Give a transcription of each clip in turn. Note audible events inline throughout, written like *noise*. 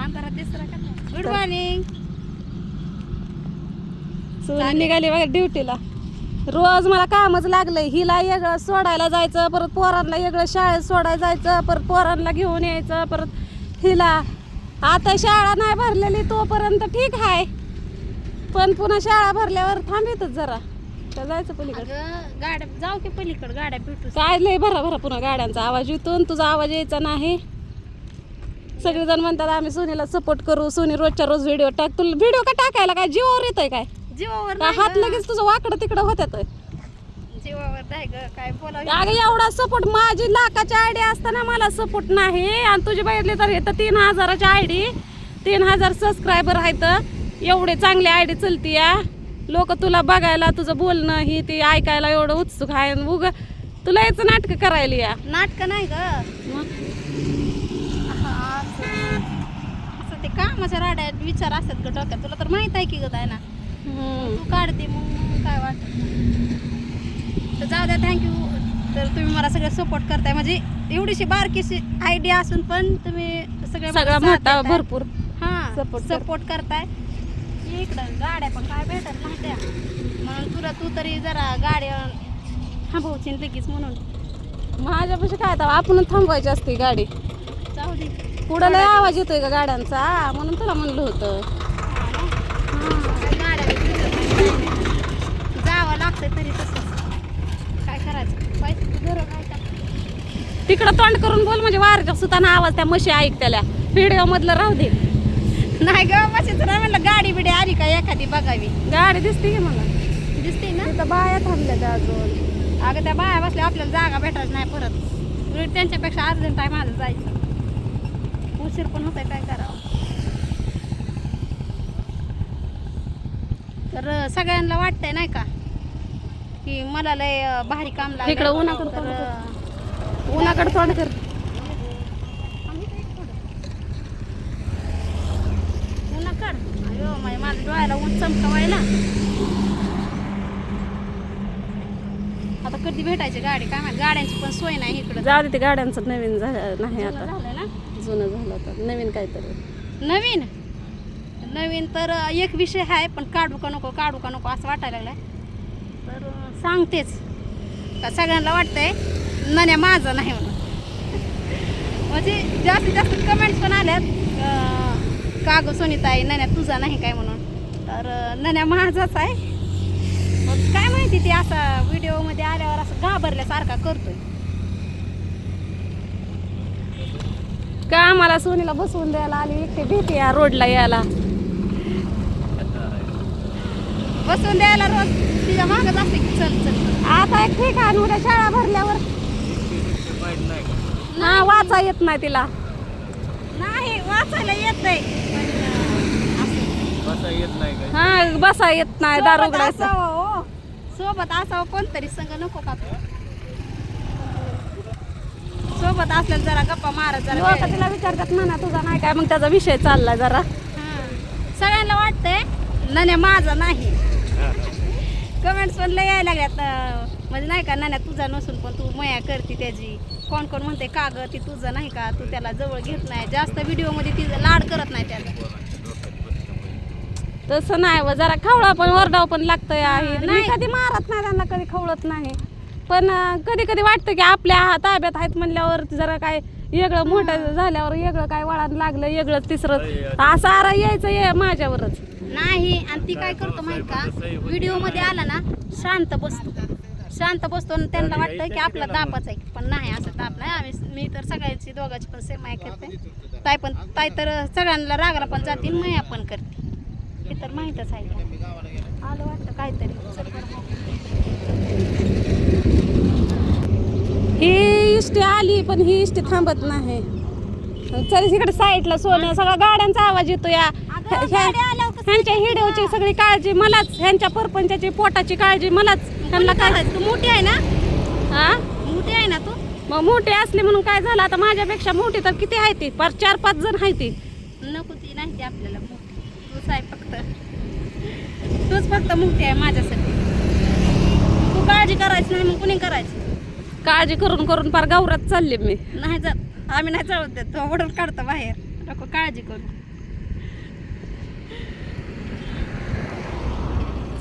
Good morning निघाली बघा ड्युटीला. रोज मला कामच लागलंय. हिला वेगळं सोडायला जायचं परत पोरांना वेगळं शाळेत सोडायला जायचं परत पोरांना घेऊन यायचं परत हिला. आता शाळा नाही भरलेली तोपर्यंत ठीक आहे पण पुन्हा शाळा भरल्यावर थांबितच जरा. तर जायचं पलीकडे. गाड्या जाऊ की पलीकडे गाड्या भेटू. काय लय भरा भरा पुन्हा गाड्यांचा आवाज येतो तुझा आवाज यायचा नाही. सगळेजण म्हणतात आम्ही सोनीला सपोर्ट करू. सोनी रोजच्या रोज व्हिडिओ टाक. तुला व्हिडिओ का टाकायला? काय जीवावर येतोय काय? जीवावर का नाही हात गं. लगेच तुझं वाकडं तिकडं होत्यात? जीवावर नाही ग. काय बोलावं? अगं एवढा सपोर्ट माझी लाखाची आयडी असताना मला सपोर्ट नाही. आणि तुझी बघितली तर येतं तीन हजाराची आयडी तीन हजार सबस्क्रायबर आहेत. एवढे चांगली आयडी चलती या लोक तुला बघायला तुझं बोलणं ही ती ऐकायला एवढं उत्सुक आहे. उग तुला याचं नाटक करायला या. नाटक नाही ग हा, असं असं ते कामाच्या राड्यात विचार असतात ग डोक्यात. तुला तर माहीत आहे की ग आहे ना. तू काढते मग काय वाटत? तर जाऊ द्या थँक्यू तर तुम्ही मला सगळं सपोर्ट करताय. म्हणजे एवढीशी बारकीशी आयडिया असून पण तुम्ही सगळा साथ मोठा. भरपूर हा सपोर्ट करताय. इकडं गाड्या पण काय भेटत नाही त्या. म्हणून तुला तू तरी जरा गाड्या थांबवशील लगेच म्हणून. माझ्यापाशी काय आता आपण थांबवायची असते गाडी. जाऊ दे. पुढं लय आवाज येतोय का गाड्यांचा. म्हणून तुला म्हणलं होतं. जावं लागतंय तरी तसंच काय करायचं? घरं काय तिकडं तोंड करून बोल म्हणजे वारच्या सुताना आवाज त्या म्हशी ऐक त्याला व्हिडिओ मधलं राहू दे. नाही ग बसायचं नाही म्हणलं गाडी बिडी आली का एखादी बघावी. गाडी दिसते की मला? दिसते ना? तिथं बाया थांबल्या त्या अजून. अगं त्या बाया बसल्या आपल्याला जागा भेटायची नाही परत. त्यांच्यापेक्षा अर्जंट आहे माझं जायचं. उशीर पण होतंय काय करावं? तर सगळ्यांना वाटतंय नाही का? की मला लय भारी काम लागलं इकडं उन्हाकडं तर, उन्हाकडे तोंड कर. उन्हाकड? अयो माझ्या माझ्या डोळ्याला ऊन चमकवायला आता कधी भेटायची गाडी? काय माहिती गाड्यांची पण सोय नाही इकडं. जाऊ दे ते गाड्यांचं नवीन झालं नाही आता. झालंय ना? जुनं झालं तर नवीन काहीतरी. नवीन? नवीन तर एक विषय आहे पण काढू का नको काढू का नको असं वाटायला लागलं तर सांगतेच. का सगळ्यांना वाटतंय नन्या माझं नाही म्हणून. म्हणजे जास्तीत जास्त कमेंट्स पण आल्यात का गं सोनीताई नन्या तुझा नाही काय म्हणून? तर नन्या माझाच आहे. मग काय माहिती ते असा व्हिडिओमध्ये आल्यावर असं घाबरल्यासारखा करतोय. का आम्हाला सोनीला बसवून द्यायला आली? एकटी भीती या रोडला यायला. बसून द्यायला रोज तिच्या मागच असते की चल चल. आता एक ठीक आहे उद्या शाळा भरल्यावर. हा वाचा येत नाही तिला. नाही वाचायला येत नाही. बसा येत नाही काय? हा बसा येत नाही दार सोबत उघडायचं असावं हो. सोबत असावं कोणतरी संग नको का सोबत असल्याला जरा गप्पा मारत जरा लोक. तिला विचारतात म्हणा तुझा नाही काय मग त्याचा विषय चाललाय जरा. हां. सगळ्यांना वाटतंय नन्या माझा नाही. कमेंट्स पण लय यायला लागल्यात अं, म्हणजे नाही का नन्या तुझा नसून पण तू मया करते त्याची. कोण कोण म्हणते का ग ती तुझं नाही का? तू त्याला जवळ घेत नाही. जास्त व्हिडिओमध्ये तिचं लाड करत नाही त्याला. तसं नाही व जरा खवळा पण ओरडाव पण लागतंय आहे नाही. कधी मारत नाही त्यांना कधी खवळत नाही. पण कधी कधी वाटतं की आपल्या ताब्यात आहेत म्हणल्यावर जरा काय वेगळं मोठं झाल्यावर वेगळं काय वळण लागलं वेगळं तिसरं. असं आरा यायचं ये माझ्यावरच. नाही आणि ती काय करतो माहीत का? व्हिडिओमध्ये आला ना शांत बसतो. शांत बसतो आणि त्यांना वाटतं की आपला तापच आहे. पण नाही असं ताप नाही. आम्ही मी तर सगळ्यांची दोघांची पण सेम आहे करते. ताई पण ताई तर सगळ्यांना रागाला पण जाते आणि मया पण करते. हे तर माहीतच आहे. आलं वाटतं काहीतरी चल बरं. ही इष्टी आली पण ही इष्टी थांबत नाही. चल इकडे साईडला सोनं सगळ्या गाड्यांचा आवाज येतो या. ह्यांच्या हिडिओची सगळी काळजी मलाच ह्यांच्या परपंचाची पोटाची काळजी मलाच. ह्यांना काय काय तू मोठी आहे ना? हा मोठी आहे ना तू? मग मोठी असली म्हणून काय झालं? आता माझ्यापेक्षा मोठी तर किती आहे ती? पर चार पाच जण आहे ती. नको ती नाही ती आपल्याला मोठी. तूच आहे फक्त. तूच फक्त मोठी आहे माझ्यासाठी. तू काळजी करायची नाही मग कुणी करायची? काळजी करून करून फार गावरात चालले मी. नाही जात. आम्ही नाही चालत देत. तो ओढून काढतो बाहेर. नको काळजी करू.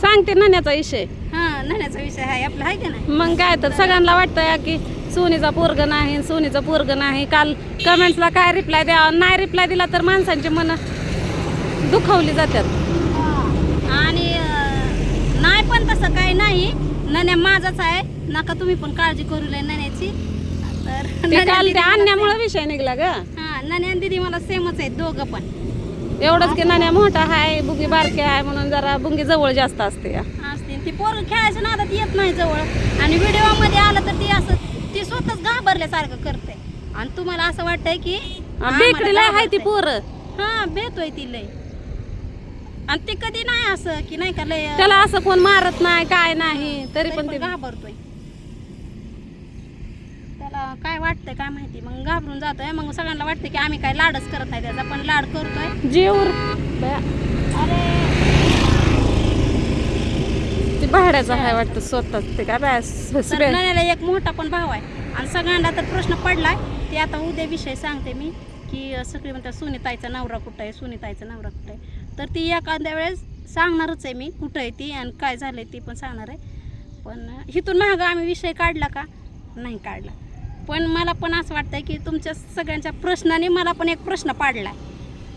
सांगते नाण्याचा विषय. हा नाण्याचा विषय आहे. आपला आहे का नाही? मग काय तर सगळ्यांना वाटतंय की सोनीचा पोरग नाही सोनीचा पोरग नाही. काल कमेंट्सला काय रिप्लाय द्यावा? नाही रिप्लाय दिला तर माणसांची मन दुखावली जातात. तसं काही नाही. नण्या माझाच आहे. नका तुम्ही पण काळजी करू लय नण्याची. तर ते काल त्या आणण्यामुळे विषय निघला ग. हा नण्या दिदी मला सेमच आहेत दोघं पण. एवढंच की नाण्या मोठा आहे बुगी बारके आहे म्हणून जरा बुंगी जवळ जास्त असते. या. असते. ती पोरं खेळायच्या नादात येत नाही जवळ. आणि व्हिडिओमध्ये आलं तर ती असं ती स्वतःच घाबरल्यासारखं करते. आणि तुम्हाला असं वाटतंय की बेकडीला आहे ती घाबरतंय. पोर. हा भेटतोय ती लय. आणि ती कधी नाही असं की नाही का लय त्याला असं कोण मारत नाही काय नाही तरी पण ते घाबरतोय. त्याला काय वाटतंय काय माहिती मग घाबरून जातोय. मग सगळ्यांना वाटतं की आम्ही काय लाडच करत नाही त्याचा पण लाड करतोय. जीवर. अरे. ते भाड्याचं आहे वाटतं स्वतः ते काय नण्याला एक मोठा पण भाव आहे. आणि सगळ्यांना तर प्रश्न पडलाय. ते आता उद्या विषय सांगते मी की सगळे म्हणतात सुनीताईचा नवरा कुठं आहे सुनीताईचा नवरा कुठं आहे? तर ती एखाद्या वेळेस सांगणारच आहे मी कुठं आहे ती आणि काय झालं आहे ती पण सांगणार आहे. पण इथून मागं आम्ही विषय काढला का? नाही काढला. पण मला पण असं वाटतं आहे की तुमच्या सगळ्यांच्या प्रश्नाने मला पण एक प्रश्न पाडलाय.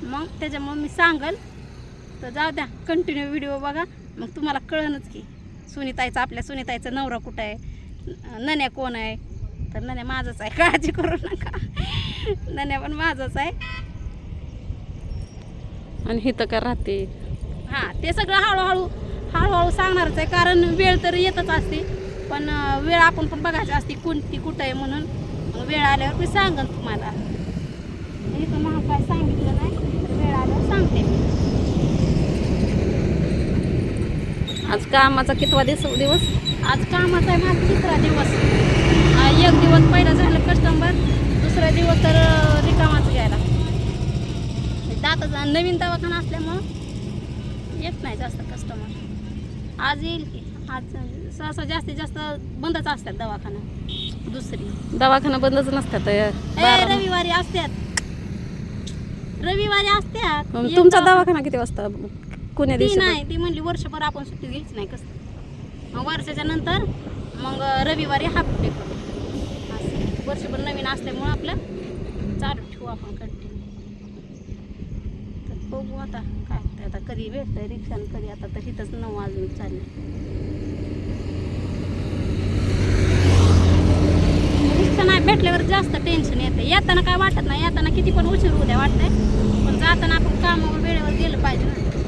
मग त्याच्यामुळे मी सांगल. तर जाऊ द्या कंटिन्यू व्हिडिओ बघा. मग तुम्हाला कळणच की सुनीताईचा आपल्या सुनीताईचा नवरा कुठं आहे? नन्या कोण आहे? तर नन्या माझंच आहे. काळजी करू नका. *laughs* नन्या पण माझंच आहे. आणि हिथं का राहते. हां ते सगळं हळूहळू हळूहळू सांगणारच आहे कारण वेळ तर येतच असते. पण वेळ आपण पण बघायची असते कोणती कुठं आहे म्हणून. वेळ आल्यावर मी सांगन तुम्हाला. इथं काय सांगितलं नाही वेळ आल्यावर सांगते. मी आज कामाचा कितवा दिवस दिवस? आज कामाचा आहे माझा तिसरा दिवस. एक दिवस पहिला झालं कस्टमर दुसरा दिवस तर रिकामाच घ्यायला. दाताचा नवीन दवाखाना असल्यामुळं येत नाही जास्त कस्टमर आज येईल की? आज सहसा जास्तीत जास्त बंदच असतात दवाखाना. दुसरी. दवाखाना बंदच नसतात रविवारी असतात. रविवारी असतात. तुमचा दवा- दवाखाना किती वाजता? कोण्या दिवशी? नाही ती म्हणली वर्षभर आपण सुट्टी घ्यायची नाही कसं. मग वर्षाच्या नंतर मग रविवारी हाफ डे करू. वर्षभर नवीन असल्यामुळं आपलं चालू ठेवू आपण कंटिन्यू बघू आता काय आता कधी भेटतंय रिक्षानं कधी आता तर इथंच नऊ वाजून चालले रिक्षा नाही भेटल्यावर जास्त टेन्शन येतं येताना काय वाटत नाही. येताना किती पण उशीर उद्या वाटतंय. पण जाताना आपण कामावर वेळेवर गेलं पाहिजे. ना